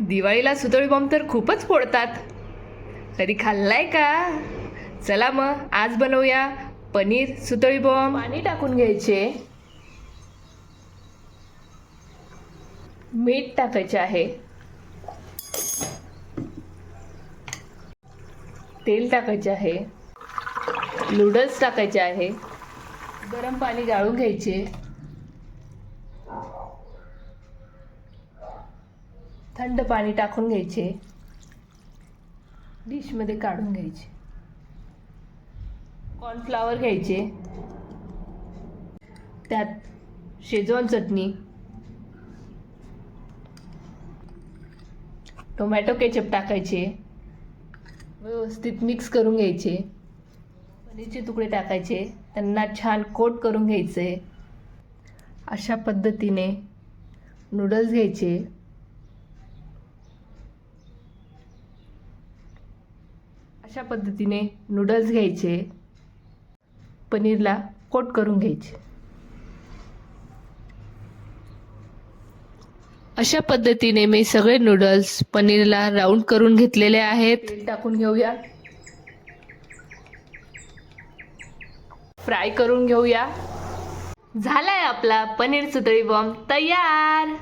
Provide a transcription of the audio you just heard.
दिवाळीला सुतळी बॉम्ब तर खूपच फोडतात. कधी खाल्लाय का? चला मग आज बनवूया पनीर सुतळी बॉम्ब. पाणी टाकून घ्यायचे. मीठ टाकायचे आहे. तेल टाकायचे आहे. नूडल्स टाकायचे आहे. गरम पाणी गाळून घ्यायचे. थंड पाणी टाकून घ्यायचे. डिशमध्ये काढून घ्यायचे. कॉर्नफ्लावर घ्यायचे. त्यात शेजवान चटणी. टोमॅटो केचप टाकायचे. व्यवस्थित मिक्स करून घ्यायचे. पनीरचे तुकडे टाकायचे. त्यांना छान कोट करून घ्यायचे. अशा पद्धतीने नूडल्स घ्यायचे. अशा पद्धतीने नूडल्स घ्यायचे पनीरला कोट करून घ्यायचे. अशा पद्धतीने मी सगळे नूडल्स पनीरला राऊंड करून घेतलेले आहेत. टाकून घेऊया. फ्राय करून घेऊया. झालाय आपला पनीर सुतळी बॉम्ब तयार!